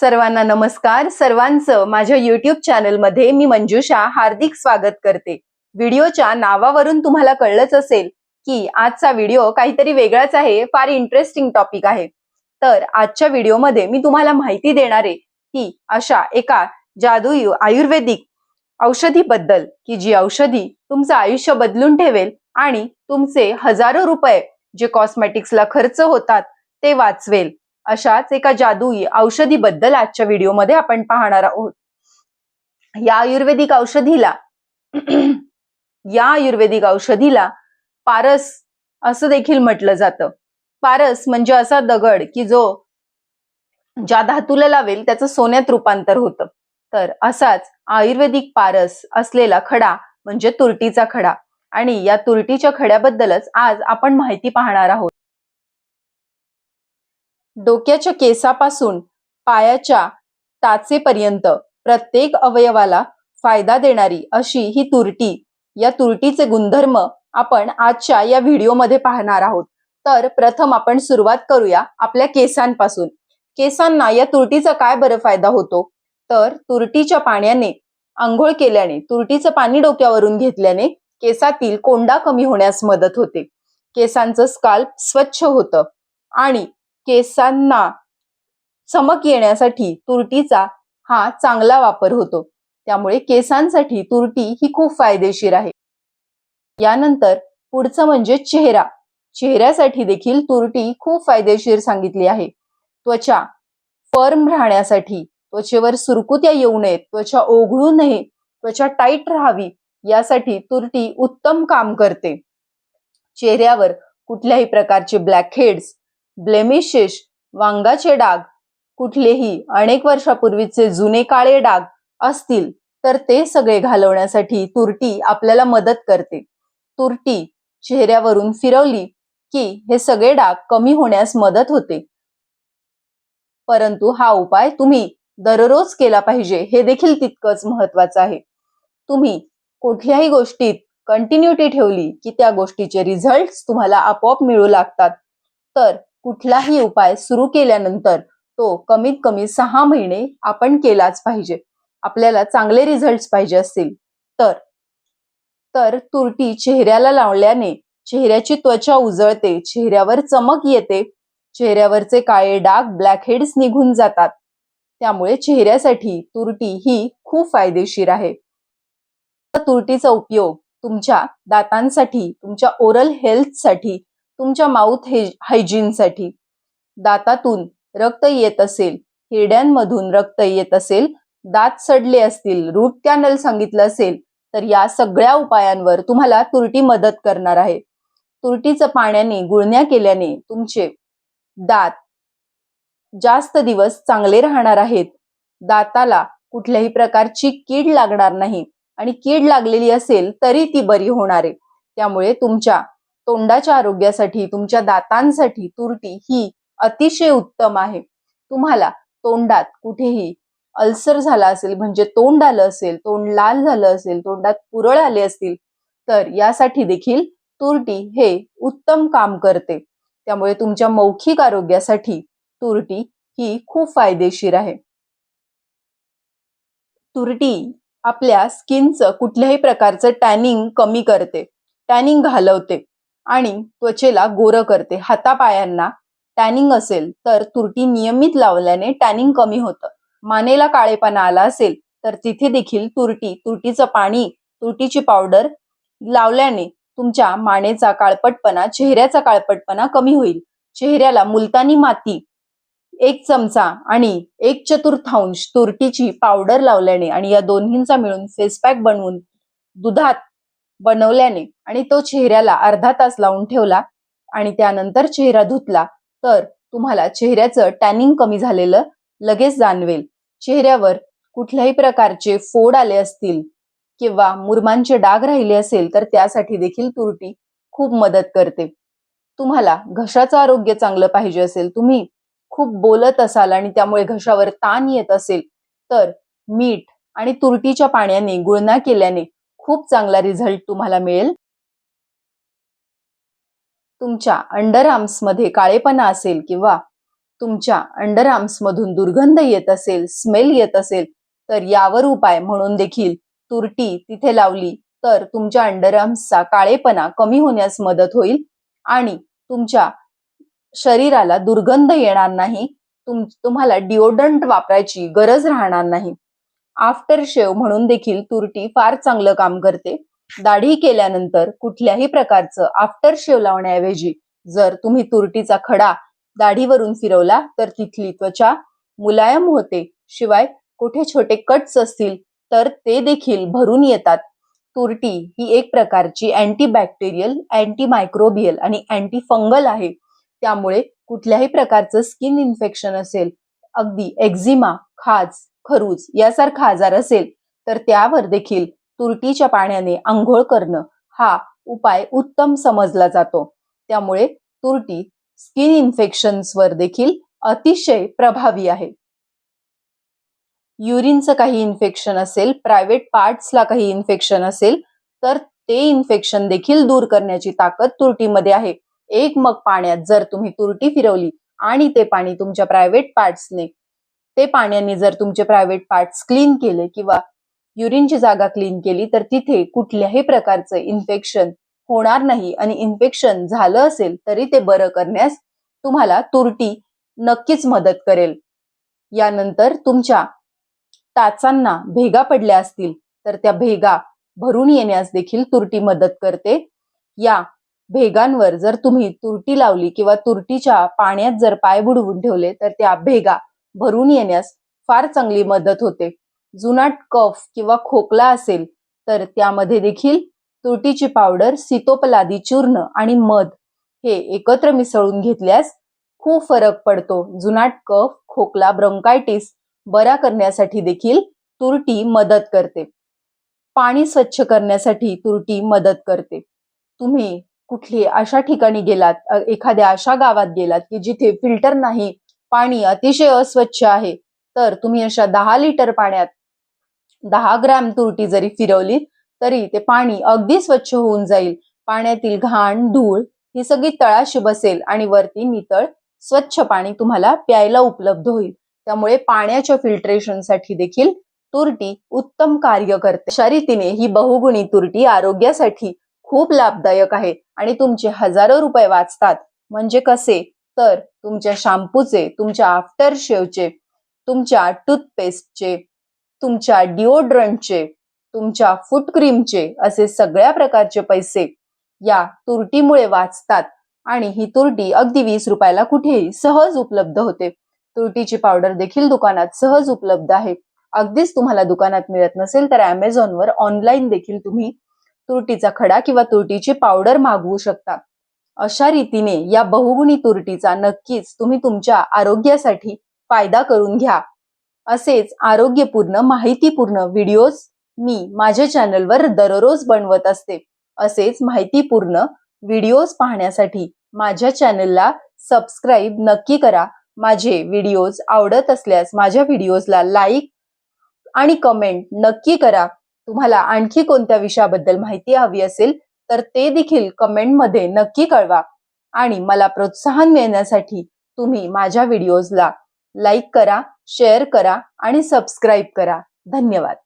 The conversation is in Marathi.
सर्वांना नमस्कार. सर्वांचं माझ्या युट्यूब चॅनलमध्ये मी मंजुषा हार्दिक स्वागत करते. व्हिडिओच्या नावावरून तुम्हाला कळलंच असेल की आजचा व्हिडिओ काहीतरी वेगळाच आहे फार इंटरेस्टिंग टॉपिक आहे. तर आजच्या व्हिडिओमध्ये मी तुम्हाला माहिती देणार आहे की अशा एका जादुई आयुर्वेदिक औषधीबद्दल की जी औषधी तुमचं आयुष्य बदलून ठेवेल आणि तुमचे हजारो रुपये जे कॉस्मेटिक्सला खर्च होतात ते वाचवेल. अशाच एका जादुई औषधीबद्दल आजच्या व्हिडिओमध्ये आपण पाहणार आहोत. या आयुर्वेदिक औषधीला या आयुर्वेदिक औषधीला पारस असं देखील म्हटलं जातं. पारस म्हणजे असा दगड की जो ज्या धातूला लावेल त्याचं सोन्यात रूपांतर होतं. तर असाच आयुर्वेदिक पारस असलेला खडा म्हणजे तुरटीचा खडा. आणि या तुरटीच्या खड्याबद्दलच आज आपण माहिती पाहणार आहोत. डोक्याच्या केसापासून पायाच्या टाचेपर्यंत प्रत्येक अवयवाला फायदा देणारी अशी ही तुरटी. या तुरटीचे गुणधर्म आपण आजच्या या व्हिडिओमध्ये पाहणार आहोत. तर प्रथम आपण सुरुवात करूया आपल्या केसांपासून. केसांना या तुरटीचा काय बरं फायदा होतो? तर तुरटीच्या पाण्याने आंघोळ केल्याने तुरटीचं पाणी डोक्यावरून घेतल्याने केसातील कोंडा कमी होण्यास मदत होते. केसांचं स्काल्प स्वच्छ होतं आणि केसांना चमक येण्यासाठी तुरटीचा हा चांगला वापर होतो. त्यामुळे केसांसाठी तुरटी ही खूप फायदेशीर आहे. यानंतर पुढचं म्हणजे चेहरा. चेहऱ्यासाठी देखील तुरटी खूप फायदेशीर सांगितली आहे. त्वचा फर्म राहण्यासाठी त्वचेवर सुरकुत्या येऊ नयेत त्वचा ओघळू नये त्वचा टाईट राहावी यासाठी तुरटी उत्तम काम करते. चेहऱ्यावर कुठल्याही प्रकारचे ब्लॅक हेड्स ब्लेमिशेस वांगाचे डाग कुठलेही अनेक वर्षापूर्वीचे जुने काळे डाग असतील तर ते सगळे घालवण्यासाठी तुरटी आपल्याला मदत करते. तुरटी चेहऱ्यावरून फिरवली की हे सगळे डाग कमी होण्यास मदत होते. परंतु हा उपाय तुम्ही दररोज केला पाहिजे हे देखील तितकंच महत्वाचं आहे. तुम्ही कुठल्याही गोष्टीत कंटिन्युटी ठेवली की त्या गोष्टीचे रिझल्ट तुम्हाला आपोआप मिळू लागतात. तर कुठलाही उपाय सुरू केल्यानंतर तो कमीत कमी सहा महिने आपण केलाच पाहिजे. आपल्याला चांगले रिझल्ट पाहिजे असतील. तर तर तुरटी चेहऱ्याला लावल्याने चेहऱ्याची त्वचा उजळते चेहऱ्यावर चमक येते चेहऱ्यावरचे काळे डाग ब्लॅकहेड्स निघून जातात. त्यामुळे चेहऱ्यासाठी तुरटी ही खूप फायदेशीर आहे. तुरटीचा उपयोग तुमच्या दातांसाठी तुमच्या ओरल हेल्थसाठी तुमच्या माउथ हायजीनसाठी. दातातून रक्त येत असेल हिरड्यांमधून रक्त येत असेल दात सडले असतील रूट कॅनल सांगितलं असेल तर या सगळ्या उपायांवर तुम्हाला तुरटी मदत करणार आहे. तुरटीचं पाण्याने गुळण्या केल्याने तुमचे दात जास्त दिवस चांगले राहणार आहेत. दाताला कुठल्याही प्रकारची कीड लागणार नाही आणि कीड लागलेली असेल तरी ती बरी होणार आहे. त्यामुळे तुमच्या तोंडाच्या आरोग्यासाठी तुमच्या दातांसाठी तुरटी ही अतिशय उत्तम आहे. तुम्हाला तोंडात कुठेही अल्सर झाला असेल म्हणजे तोंड आलं असेल तोंड लाल झालं असेल तोंडात पुरळ आले असतील तर यासाठी देखील तुरटी हे उत्तम काम करते. त्यामुळे तुमच्या मौखिक आरोग्यासाठी तुरटी ही खूप फायदेशीर आहे. तुरटी आपल्या स्किनचं कुठल्याही प्रकारचं टॅनिंग कमी करते टॅनिंग घालवते. आणि त्वचेला गोरं करते. हातापायांना टॅनिंग असेल तर तुरटी नियमित लावल्याने टॅनिंग कमी होतं. मानेला काळेपणा आला असेल तर तिथे देखील तुरटी तुरटीचं पाणी तुरटीची पावडर लावल्याने तुमच्या मानेचा काळपटपणा चेहऱ्याचा काळपटपणा कमी होईल. चेहऱ्याला मुलतानी माती एक चमचा आणि एक चतुर्थांश तुरटीची पावडर लावल्याने आणि या दोन्हींचा मिळून फेस पॅक बनवून दुधात बनवल्याने आणि तो चेहऱ्याला अर्धा तास लावून ठेवला आणि त्यानंतर चेहरा धुतला तर तुम्हाला चेहऱ्याचं टॅनिंग कमी झालेलं लगेच जाणवेल. चेहऱ्यावर कुठल्याही प्रकारचे फोड आले असतील किंवा मुरमांचे डाग राहिले असेल तर त्यासाठी देखील तुरटी खूप मदत करते. तुम्हाला घशाचं आरोग्य चांगलं पाहिजे असेल तुम्ही खूप बोलत असाल आणि त्यामुळे घशावर ताण येत असेल तर मीठ आणि तुरटीच्या पाण्याने गुळणा केल्याने खूप चांगला रिझल्ट तुम्हाला मिळेल. तुमच्या अंडर आर्म्समध्ये काळेपणा असेल किंवा तुमच्या अंडर आर्म्समधून दुर्गंध येत असेल स्मेल येत असेल तर यावर उपाय म्हणून देखील तुरटी तिथे लावली तर तुमच्या अंडर आर्म्सचा काळेपणा कमी होण्यास मदत होईल आणि तुमच्या शरीराला दुर्गंध येणार नाही तुम तुम्हाला डिओड्रंट वापरायची गरज राहणार नाही. आफ्टर शेव म्हणून देखील तुरटी फार चांगलं काम करते. दाढी केल्यानंतर कुठल्याही प्रकारचं आफ्टर शेव लावण्याऐवजी जर तुम्ही तुरटीचा खडा दाढीवरून फिरवला तर तिथली त्वचा मुलायम होते. शिवाय कुठे छोटे कट्स असतील तर ते देखील भरून येतात. तुरटी ही एक प्रकारची अँटीबॅक्टेरियल अँटीमायक्रोबियल आणि अँटी फंगल आहे. त्यामुळे कुठल्याही प्रकारचं स्किन इन्फेक्शन असेल अगदी एक्झिमा खाज खरूज यासारखा आजार असेल तर त्यावर देखील तुरटीच्या पाण्याने आंघोळ करणं हा उपाय उत्तम समजला जातो. त्यामुळे तुरटी स्किन इन्फेक्शन्सवर देखील अतिशय प्रभावी आहे. युरिनचं काही इन्फेक्शन असेल प्रायव्हेट पार्ट्सला काही इन्फेक्शन असेल तर ते इन्फेक्शन देखील दूर करण्याची ताकद तुरटीमध्ये आहे. एक मग पाण्यात जर तुम्ही तुरटी फिरवली आणि ते पाणी तुमच्या प्रायव्हेट पार्ट्सने ते पाण्याने जर तुमचे प्रायव्हेट पार्ट्स क्लीन केले किंवा युरिनची जागा क्लीन केली तर तिथे कुठल्याही प्रकारचं इन्फेक्शन होणार नाही. आणि इन्फेक्शन झालं असेल तरी ते बरं करण्यास तुम्हाला तुरटी नक्कीच मदत करेल. यानंतर तुमच्या टाचांना भेगा पडल्या असतील तर त्या भेगा भरून येण्यास देखील तुरटी मदत करते. या भेगांवर जर तुम्ही तुरटी लावली किंवा तुरटीच्या पाण्यात जर पाय बुडवून ठेवले तर त्या भेगा भरून येण्यास फार चांगली मदत होते. जुनाट कफ किंवा खोकला असेल तर त्यामध्ये देखील तुरटीची पावडर सीतोपलादी चूर्ण आणि मध हे एकत्र मिसळून घेतल्यास खूप फरक पडतो. जुनाट कफ खोकला ब्रंकायटिस बरा करण्यासाठी देखील तुरटी मदत करते. पाणी स्वच्छ करण्यासाठी तुरटी मदत करते. तुम्ही कुठली अशा ठिकाणी गेलात एखाद्या अशा गावात गेलात की जिथे फिल्टर नाही पाणी अतिशय अस्वच्छ आहे. तर तुम्ही अशा दहा लिटर पाण्यात दहा ग्रॅम तुरटी जरी फिरवली तरी ते पाणी अगदी स्वच्छ होऊन जाईल. पाण्यातील घाण धूळ ही सगळी तळाशी बसेल आणि वरती नितळ स्वच्छ पाणी तुम्हाला प्यायला उपलब्ध होईल. त्यामुळे पाण्याच्या फिल्ट्रेशनसाठी देखील तुरटी उत्तम कार्य करते. अशा रीतीने ही बहुगुणी तुरटी आरोग्यासाठी खूप लाभदायक आहे आणि तुमचे हजारो रुपये वाचतात. म्हणजे कसे? तर तुमच्या शॅम्पूचे तुमच्या आफ्टर शेवचे तुमच्या टूथपेस्टचे तुमच्या डिओड्रंटचे तुमच्या फूट क्रीमचे असे सगळ्या प्रकारचे पैसे या तुरटीमुळे वाचतात. आणि ही तुरटी अगदी वीस रुपयाला कुठेही सहज उपलब्ध होते. तुरटीची पावडर देखील दुकानात सहज उपलब्ध आहे. अगदीच तुम्हाला दुकानात मिळत नसेल तर अमेझॉनवर ऑनलाईन देखील तुम्ही तुरटीचा खडा किंवा तुरटीची पावडर मागवू शकता. अशा रीतीने या बहुगुणी तुरटीचा नक्कीच तुम्ही तुमच्या आरोग्यासाठी फायदा करून घ्या. असेच आरोग्यपूर्ण माहितीपूर्ण व्हिडिओज मी माझ्या चॅनलवर दररोज बनवत असते. असेच माहितीपूर्ण व्हिडिओज पाहण्यासाठी माझ्या चॅनलला सबस्क्राईब नक्की करा. माझे व्हिडिओज आवडत असल्यास माझ्या व्हिडिओजला लाईक आणि कमेंट नक्की करा. तुम्हाला आणखी कोणत्या विषयाबद्दल माहिती हवी असेल तर ते देखील कमेंटमध्ये नक्की कळवा. आणि मला प्रोत्साहन मिळण्यासाठी तुम्ही माझ्या व्हिडिओजला लाईक करा शेअर करा आणि सबस्क्राईब करा. धन्यवाद.